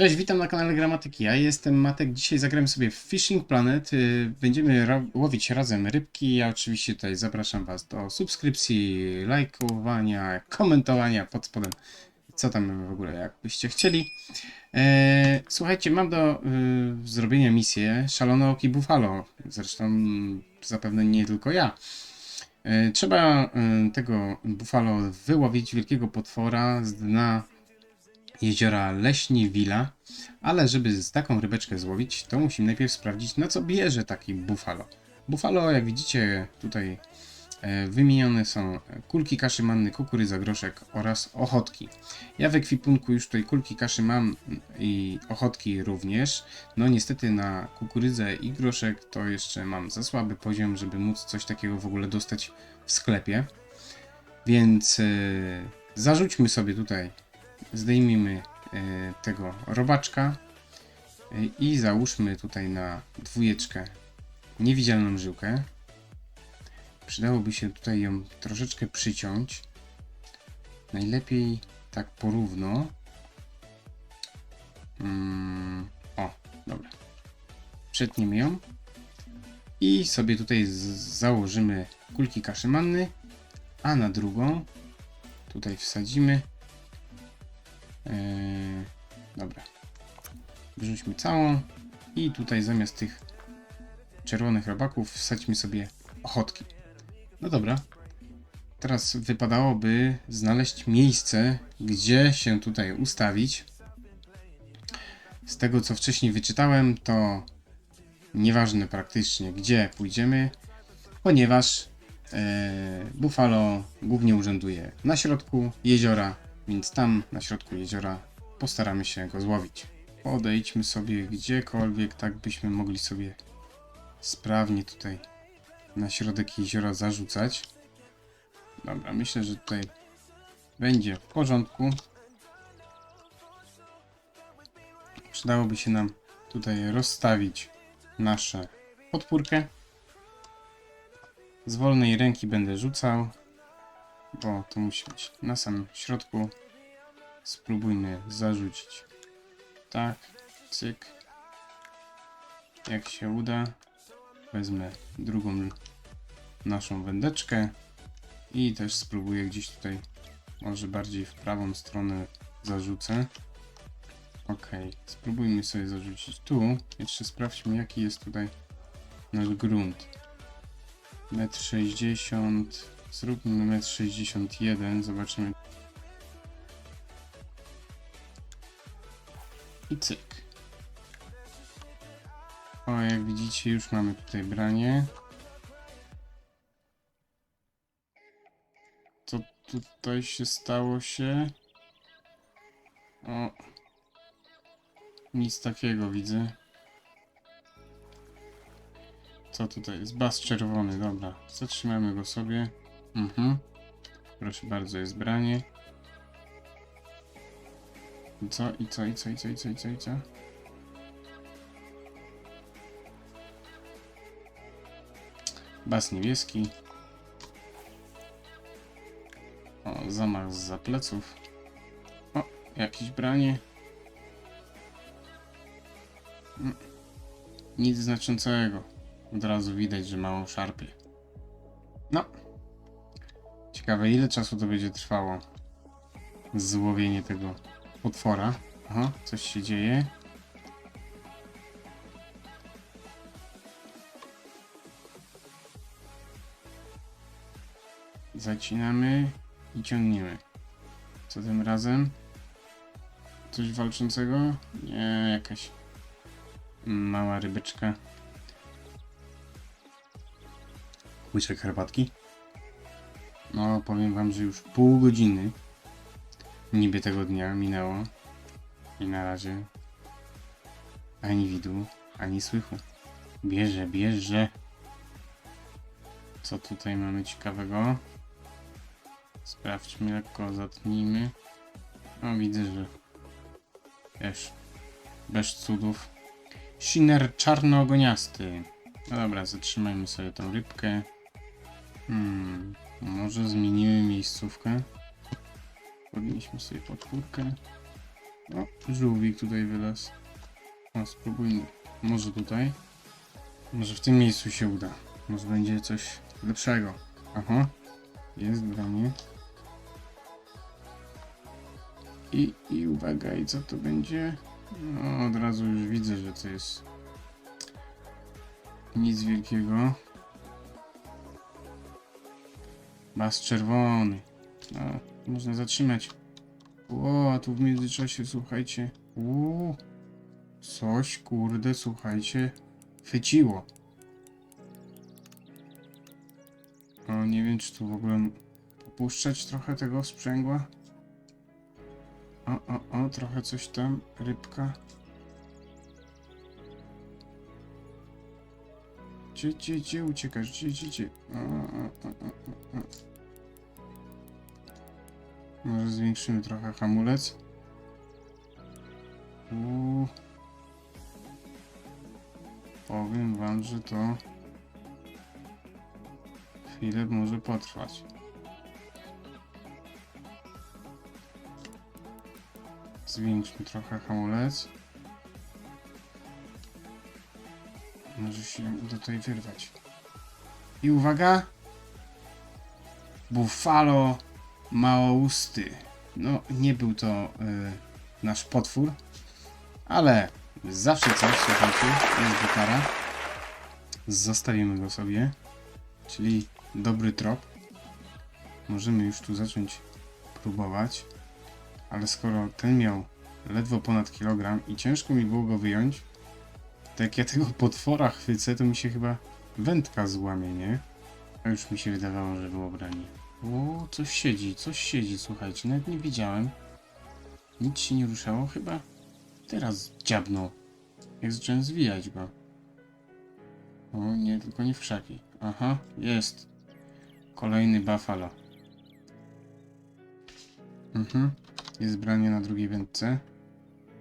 Cześć, witam na kanale Gramatyki. Ja jestem Matek. Dzisiaj zagramy sobie w Fishing Planet. Y, Będziemy łowić razem rybki. Ja oczywiście tutaj zapraszam Was do subskrypcji, lajkowania, komentowania pod spodem. Co tam w ogóle, jakbyście chcieli. E, słuchajcie, mam do y, zrobienia misję Szalone Oki Buffalo. Zresztą zapewne nie tylko ja. E, Trzeba y, tego buffalo wyłowić, wielkiego potwora z dna jeziora Leśniwila, ale żeby taką rybeczkę złowić, to musimy najpierw sprawdzić, na co bierze taki buffalo. Buffalo, jak widzicie, tutaj e, wymienione są kulki kaszy manny, kukurydza, groszek oraz ochotki. Ja w ekwipunku już tutaj kulki kaszy mam i ochotki również. No niestety na kukurydzę i groszek to jeszcze mam za słaby poziom, żeby móc coś takiego w ogóle dostać w sklepie. Więc e, zarzućmy sobie tutaj zdejmijmy e, tego robaczka e, i załóżmy tutaj na dwójeczkę niewidzialną żyłkę. Przydałoby się tutaj ją troszeczkę przyciąć. Najlepiej tak porówno. Mm, o, dobra. Przetniemy ją. I sobie tutaj założymy kulki kaszy manny, a na drugą tutaj wsadzimy Eee, dobra. Wrzućmy całą i tutaj zamiast tych czerwonych robaków wsadźmy sobie ochotki. No dobra. Teraz wypadałoby znaleźć miejsce, gdzie się tutaj ustawić. Z tego co wcześniej wyczytałem, to nieważne praktycznie gdzie pójdziemy, ponieważ e, Buffalo głównie urzęduje na środku jeziora, więc tam na środku jeziora postaramy się go złowić. Podejdźmy sobie gdziekolwiek, tak byśmy mogli sobie sprawnie tutaj na środek jeziora zarzucać. Dobra, myślę, że tutaj będzie w porządku. Przydałoby się nam tutaj rozstawić nasze podpórkę. Z wolnej ręki będę rzucał, bo to musi być na samym środku. Spróbujmy zarzucić. Tak, cyk. Jak się uda, wezmę drugą naszą wędeczkę i też spróbuję gdzieś tutaj, może bardziej w prawą stronę zarzucę. Ok, spróbujmy sobie zarzucić tu. Jeszcze sprawdźmy jaki jest tutaj nasz grunt. 1,60 m. Zróbmy 1,61 m. Zobaczymy. I cyk. O, jak widzicie, już mamy tutaj branie. Co tutaj się stało się? O. Nic takiego widzę. Co tutaj jest? Bas czerwony, dobra. Zatrzymamy go sobie. Mhm. Proszę bardzo, jest branie. I co, i co, i co, i co, i co, i co, i co? Bas niebieski. O, zamach z pleców. O, jakieś branie. Mm, Nic znaczącego. Od razu widać, że mało szarpie. No. Ciekawe, ile czasu to będzie trwało. Złowienie tego potwora. Aha, coś się dzieje. Zacinamy i ciągniemy. Co tym razem? Coś walczącego? Nie, jakaś mała rybeczka. Łyczek herbatki. No, powiem wam, że już pół godziny niby tego dnia minęło i na razie ani widu, ani słychu. Bierze, bierze. Co tutaj mamy ciekawego? Sprawdźmy, lekko zatnijmy. O, widzę, że też bez cudów. Shiner czarnoogoniasty. No dobra, zatrzymajmy sobie tą rybkę. Hmm, może zmienimy miejscówkę. Podnieśmy sobie podpórkę. O, żółwik tutaj wylazł. O, spróbujmy. Może tutaj. Może w tym miejscu się uda. Może będzie coś lepszego. Aha. Jest branie. I, I uwaga, i co to będzie? No, od razu już widzę, że to jest nic wielkiego. Bas czerwony. No, można zatrzymać. O, a tu w międzyczasie, słuchajcie. Coś, kurde, słuchajcie, chwyciło. O, nie wiem, czy tu w ogóle popuszczać trochę tego sprzęgła. O, o, o, trochę coś tam, rybka. Gdzie, gdzie, gdzie uciekasz? O, o, o. Może zwiększymy trochę hamulec. Uuu. Powiem wam, że to chwilę może potrwać. Zwiększmy trochę hamulec. Może się uda tutaj wyrwać. I uwaga! Buffalo małousty. No, nie był to y, nasz potwór, ale zawsze coś, słuchajcie, jest gitara. Zostawimy go sobie, czyli dobry trop. Możemy już tu zacząć próbować, ale skoro ten miał ledwo ponad kilogram i ciężko mi było go wyjąć, to jak ja tego potwora chwycę, to mi się chyba wędka złamie, nie? A już mi się wydawało, że było branie. O, coś siedzi, coś siedzi, słuchajcie, nawet nie widziałem. Nic się nie ruszało, chyba teraz dziabnął. Jak zacząłem zwijać go. O, nie, tylko nie w krzaki. Aha, jest. Kolejny buffalo. Mhm, jest branie na drugiej wędce.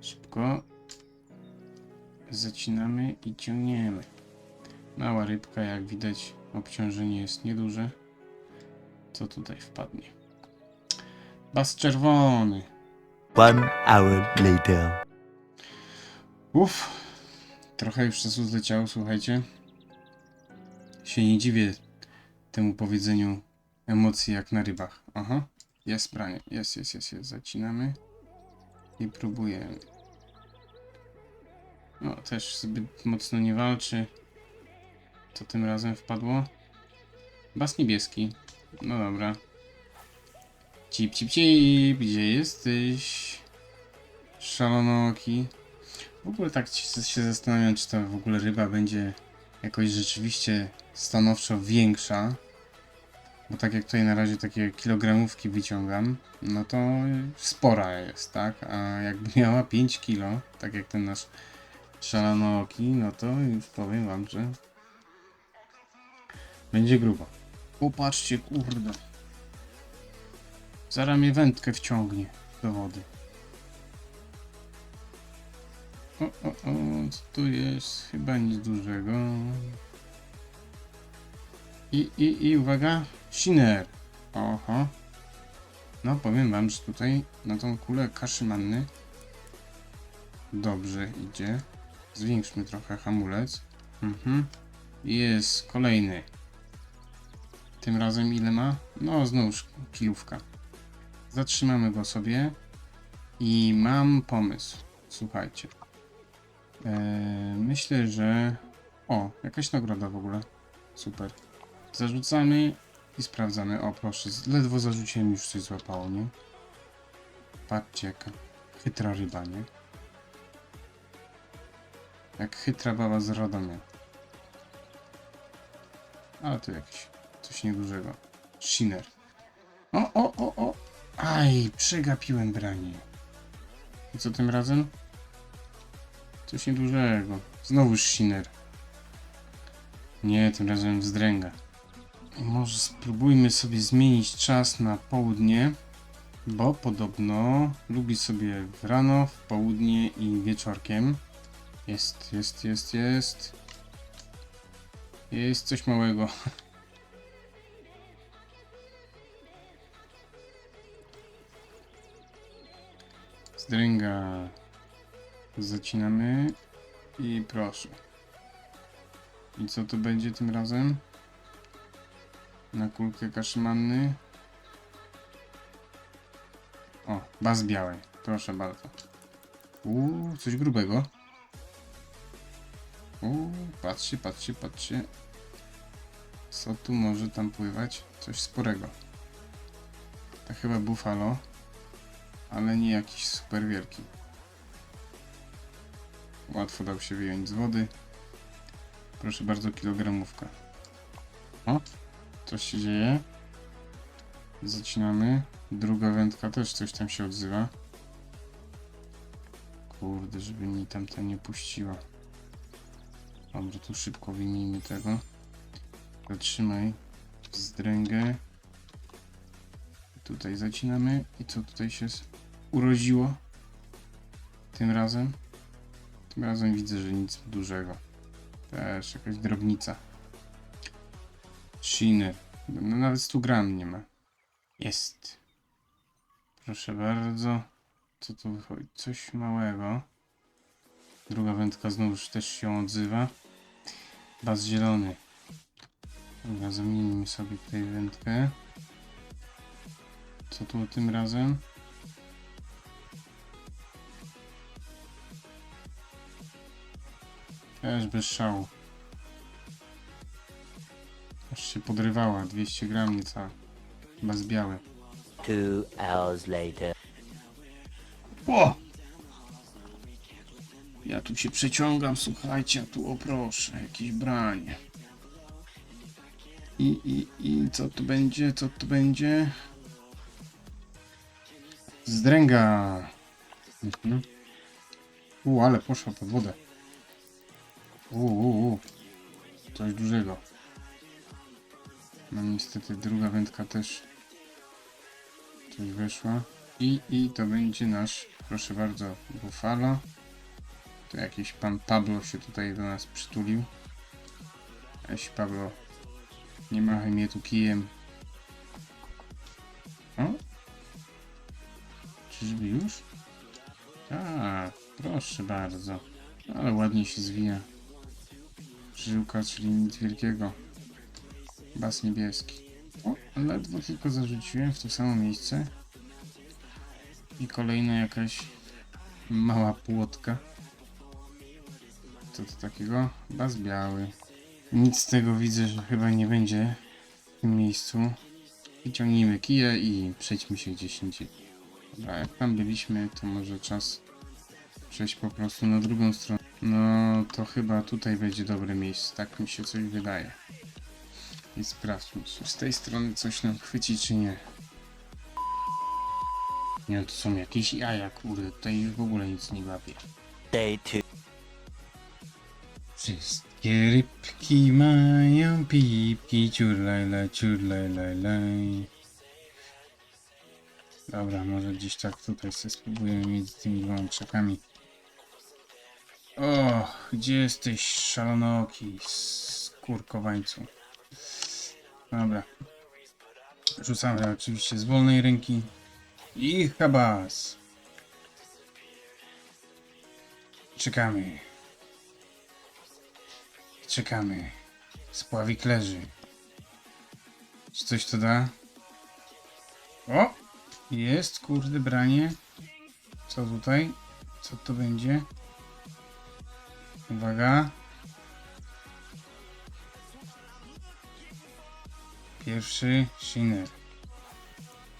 Szybko. Zacinamy i ciągniemy. Mała rybka, jak widać, obciążenie jest nieduże. Co tutaj wpadnie? Bas czerwony. One hour later. Uff, trochę już czasu zleciało, słuchajcie. Się nie dziwię temu powiedzeniu emocji jak na rybach. Aha, jest branie, jest, jest, jest, jest. Zacinamy i próbujemy. No, też zbyt mocno nie walczy. Co tym razem wpadło? Bas niebieski. No dobra. Cip, cip, cip, gdzie jesteś? Szalonoki. W ogóle tak się zastanawiam, czy ta w ogóle ryba będzie jakoś rzeczywiście stanowczo większa. Bo tak jak tutaj na razie takie kilogramówki wyciągam, no to spora jest, tak? A jakby miała 5 kilo, tak jak ten nasz szalonooki, no to już powiem wam, że będzie grubo. Popatrzcie, kurde. Zaraz mnie wędkę wciągnie do wody. O, o, o, co tu jest? Chyba nic dużego. I, i, i uwaga, Shiner. Oho. No, powiem wam, że tutaj na tą kulę kaszy manny dobrze idzie. Zwiększmy trochę hamulec. Mhm. Jest kolejny. Tym razem ile ma? No, znowuż kilówka. Zatrzymamy go sobie. I mam pomysł. Słuchajcie. Eee, myślę, że... O, jakaś nagroda w ogóle. Super. Zarzucamy i sprawdzamy. O, proszę, ledwo zarzuciłem, już coś złapało, nie? Patrzcie, jaka chytra ryba, nie? Jak chytra baba z Radomia. Ale to jakiś coś niedużego. Shiner. O, o, o, o! Aj, przegapiłem branie. I co tym razem? Coś niedużego. Znowu Shiner. Nie, tym razem wzdręga. Może spróbujmy sobie zmienić czas na południe, bo podobno lubi sobie w rano, w południe i wieczorkiem. Jest, jest, jest, jest. Jest coś małego. Zdręga. Zacinamy. I proszę. I co to będzie tym razem? Na kulkę kaszy manny. O, baz białej. Proszę bardzo. Uuu, coś grubego. Uuu, patrzcie, patrzcie, patrzcie. Co tu może tam pływać? Coś sporego. To chyba buffalo, ale nie jakiś super wielki. Łatwo dał się wyjąć z wody. Proszę bardzo, kilogramówka. O, coś się dzieje. Zaczynamy. Druga wędka też coś tam się odzywa. Kurde, żeby mi tamta nie puściła. Dobra, tu szybko wyjmijmy tego. Zatrzymaj zdręgę. Tutaj zacinamy. I co tutaj się urodziło? Tym razem? Tym razem widzę, że nic dużego. Też jakaś drobnica. Shiny. No nawet 100 gram nie ma. Jest. Proszę bardzo. Co tu wychodzi? Coś małego. Druga wędka znowuż też się odzywa. Baz zielony. Dobra, zamienimy sobie tutaj wędkę. Co tu tym razem? Też bez szału. Aż się podrywała. 200 gram niecała. Baz biały. Two hours later. O! Tu się przeciągam, słuchajcie, a tu o proszę, jakieś branie. I, i, i co tu będzie, co tu będzie? Zdręga. Mhm. U, ale poszła pod wodę. U, u, u. Coś dużego. No niestety druga wędka też coś weszła. I, I to będzie nasz, proszę bardzo, Buffalo. Jakiś pan Pablo się tutaj do nas przytulił. Weź Pablo, nie machaj mnie tu kijem. O? Czyżby już? Tak, proszę bardzo. Ale ładnie się zwija. Żyłka, czyli nic wielkiego. Bas niebieski. O, ledwo tylko zarzuciłem w to samo miejsce. I kolejna jakaś mała płotka. Co to takiego? Baz biały. Nic z tego widzę, że chyba nie będzie w tym miejscu. Wyciągnijmy kije i przejdźmy się gdzieś indziej. Dobra, jak tam byliśmy, to może czas przejść po prostu na drugą stronę. No, to chyba tutaj będzie dobre miejsce. Tak mi się coś wydaje. I sprawdźmy, czy z tej strony coś nam chwyci, czy nie. Nie, to są jakieś jaja, kurde, tutaj już w ogóle nic nie bawię. Day two. Wszystkie rybki mają pipki, ciurlajla, ciurlajlajlaj. Dobra, może gdzieś tak tutaj sobie spróbujemy między tymi dwoma krzakami. O, gdzie jesteś, szalonooki, skurkowańcu? Dobra. Rzucamy oczywiście z wolnej ręki. I habas. Czekamy. Czekamy. Spławik leży. Czy coś to da? O! Jest, kurde, branie. Co tutaj? Co to będzie? Uwaga. Pierwszy shiner.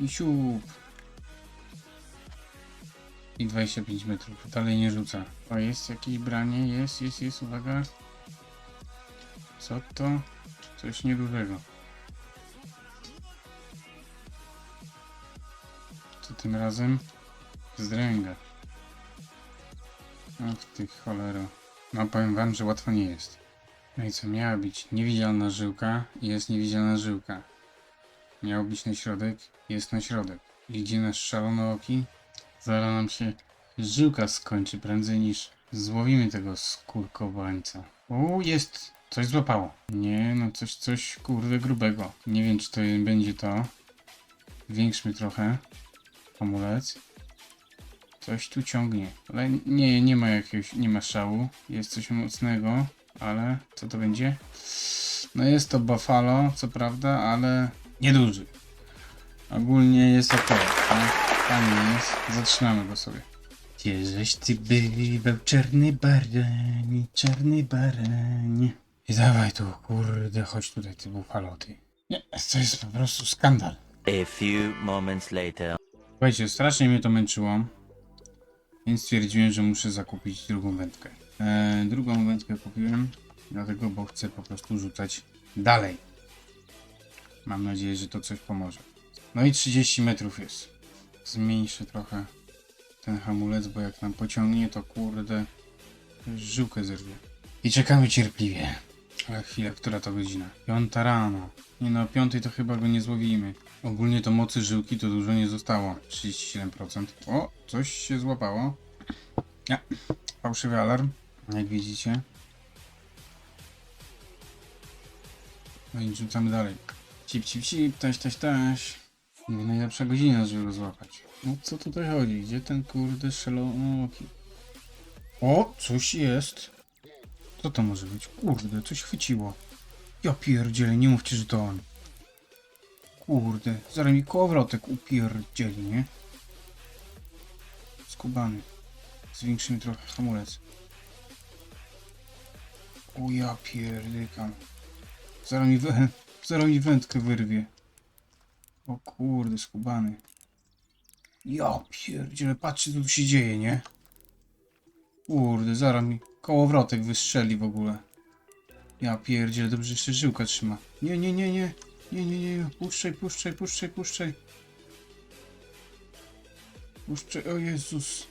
I siup. I 25 metrów. Dalej nie rzuca. O, jest jakieś branie. Jest, jest, jest. Uwaga. Co to? Coś niedużego. Co tym razem? Zdręga. Ach ty cholero. No powiem wam, że łatwo nie jest. No i co, miała być niewidzialna żyłka jest niewidzialna żyłka. Miał być na środek, jest na środek. I gdzie nasz szalonooki? Zaraz nam się żyłka skończy prędzej niż złowimy tego skurkowańca. O, jest! Coś złapało. Nie, no coś, coś kurde grubego. Nie wiem, czy to będzie to. Większmy trochę. Hamulec. Coś tu ciągnie. Ale nie, nie ma jakiegoś, nie ma szału. Jest coś mocnego, ale co to będzie? No jest to Buffalo, co prawda, ale nieduży. Ogólnie jest ok. Tak? Fajnie jest. Zatrzymamy go sobie. Gdzieżeś ty bywał czarny barań, czarny barań. I dawaj tu, kurde, chodź tutaj, ty Buffalo, ty. Nie, to jest po prostu skandal. A few moments later. Słuchajcie, strasznie mnie to męczyło, więc stwierdziłem, że muszę zakupić drugą wędkę. E, drugą wędkę kupiłem, dlatego, bo chcę po prostu rzucać dalej. Mam nadzieję, że to coś pomoże. No i 30 metrów jest. Zmniejszę trochę ten hamulec, bo jak nam pociągnie, to kurde, żyłkę zerwie. I czekamy cierpliwie. Ale chwilę, która to godzina? Piąta rano. Nie no, piątej to chyba go nie złowimy. Ogólnie to mocy żyłki to dużo nie zostało. 37%. O, coś się złapało. Ja, fałszywy alarm, jak widzicie. No i rzucamy dalej. Cip, cip, cip, taś, taś, taś. Nie najlepsza godzina, żeby go złapać. No co tutaj chodzi? Gdzie ten kurde szelonoki? O, coś jest. Co to może być? Kurde, coś chwyciło. Ja pierdzielę, nie mówcie, że to on. Kurde, zaraz mi kołowrotek upierdzieli, nie? Skubany. Zwiększymy trochę hamulec. O ja pierdykam. Zaraz mi, wę... zaraz mi wędkę wyrwie. O kurde, skubany. Ja pierdzielę, patrzcie co tu się dzieje, nie? Kurde, zaraz mi kołowrotek wystrzeli w ogóle. Ja pierdzielę, dobrze, jeszcze żyłka trzyma. Nie, nie, nie, nie. Nie, nie, nie, nie. Puszczaj, puszczaj, puszczaj, puszczaj. Puszczaj, o Jezus.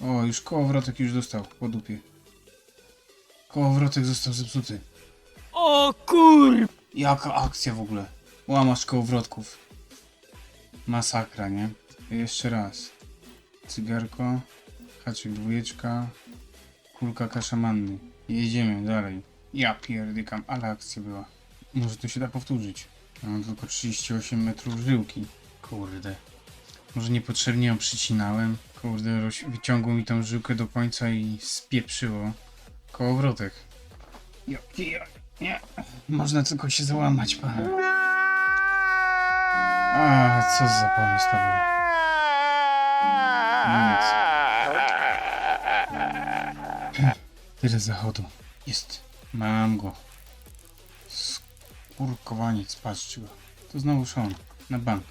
O, już kołowrotek już dostał po dupie. Kołowrotek został zepsuty. O kur... Jaka akcja w ogóle. Łamasz kołowrotków. Masakra, nie? Jeszcze raz. Cygarko. Haczyk dwójeczka. Kulka kasza manny. Jedziemy dalej. Ja pierdykam, ale akcja była. Może to się da powtórzyć. Mam tylko 38 metrów żyłki. Kurde. Może niepotrzebnie ją przycinałem. Kurde, wyciągło mi tą żyłkę do końca i spieprzyło. Kołowrotek. Ja, ja, nie. Można tylko się załamać, pan. A, co za pomysł to był. Nic. Tyle zachodu. Jest. Mam go. Skurkowaniec, patrzcie go. To znowu Sean. Na bank.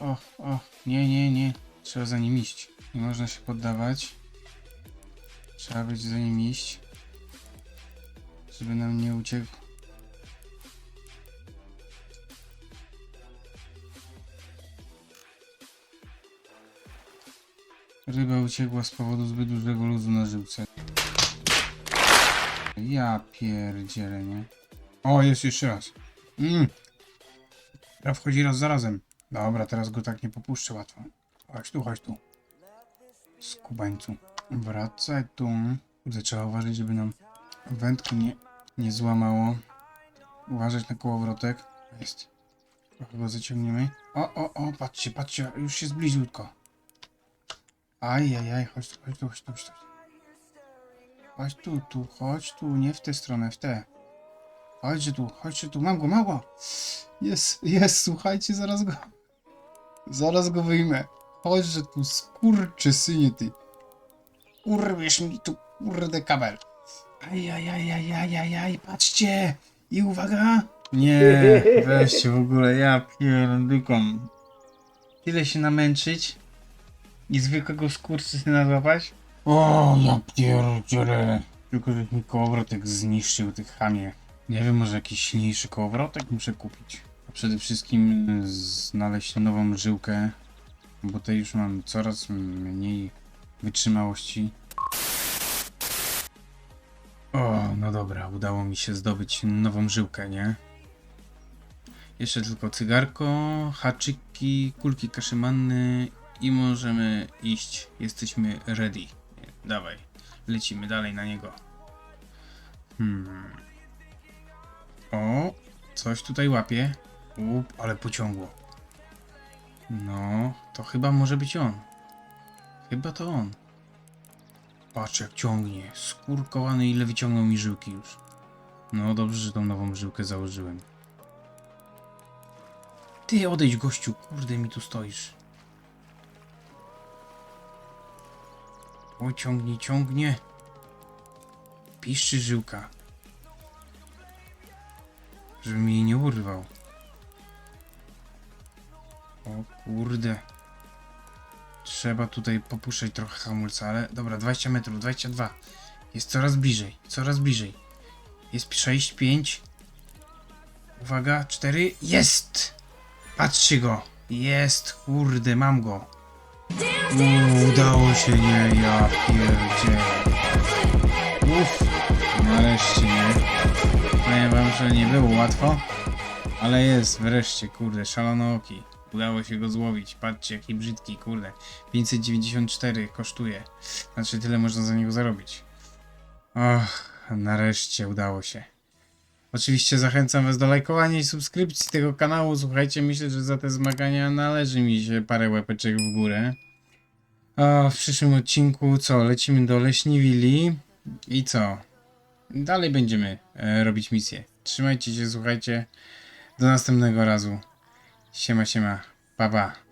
Och, och. Nie, nie, nie. Trzeba za nim iść. Nie można się poddawać. Trzeba być za nim iść. Żeby nam nie uciekł. Ryba uciekła z powodu zbyt dużego luzu na żyłce. Ja pierdzielę, nie? O, jest jeszcze raz. Mm. Teraz wchodzi raz za razem. Dobra, teraz go tak nie popuszczę łatwo. Chodź tu, chodź tu. Skubańcu. Wracaj tu. Kurde, Trzeba uważać, żeby nam wędki nie, nie złamało. Uważać na kołowrotek. Jest. Trochę go zaciągniemy. O, o, o, patrzcie, patrzcie, już się zbliżyłko. Aj, aj, aj, chodź tu, chodź tu, chodź tu, chodź tu. Chodź tu, tu, chodź tu, nie w tę stronę, w tę. Chodźcie tu, chodźcie tu, mam go, mam go. Jest, jest, słuchajcie, zaraz go, zaraz go wyjmę. Chodźże tu, skurczy synie ty. Urwiesz mi tu, kurde, kabel. Aj, aj, aj, aj, aj, aj, aj, patrzcie. I uwaga. Nie, weźcie w ogóle, ja pierdykom. Tyle się namęczyć i zwykłego skurczysyna złapać? O, ja pierdzielę. Tylko, że mi kołowrotek zniszczył tych chamie. Nie wiem, może jakiś silniejszy kołowrotek muszę kupić. A przede wszystkim znaleźć nową żyłkę, bo tej już mam coraz mniej wytrzymałości. O, no dobra, udało mi się zdobyć nową żyłkę, nie? Jeszcze tylko cygarko, haczyki, kulki kaszymanny i możemy iść. Jesteśmy ready. Dawaj, lecimy dalej na niego. Hmm. O, coś tutaj łapie. Up, ale pociągło. No, to chyba może być on. Chyba to on. Patrz jak ciągnie. Skurkowany ile wyciągnął mi żyłki już. No dobrze, że tą nową żyłkę założyłem. Ty odejdź gościu, kurde mi tu stoisz. O ciągnie, ciągnie. Piszczy żyłka. Żeby jej nie urwał. O kurde. Trzeba tutaj popuszczać trochę hamulca, ale dobra, 20 metrów, 22. Jest coraz bliżej, coraz bliżej. Jest 6, 5. Uwaga, 4. Jest! Patrzcie go! Jest, kurde, mam go. Uuu, udało się, nie, ja pierdzie. Uff, nareszcie, nie. Powiem wam, że nie było łatwo, ale jest, wreszcie, kurde, szalonooki. Udało się go złowić. Patrzcie, jaki brzydki, kurde. 594 kosztuje. Znaczy, tyle można za niego zarobić. Och, nareszcie udało się. Oczywiście zachęcam Was do lajkowania i subskrypcji tego kanału. Słuchajcie, myślę, że za te zmagania należy mi się parę łapeczek w górę. A w przyszłym odcinku co? Lecimy do Leśni Willi i co? Dalej będziemy e, robić misję. Trzymajcie się, słuchajcie. Do następnego razu. Siema, siema. Pa, pa.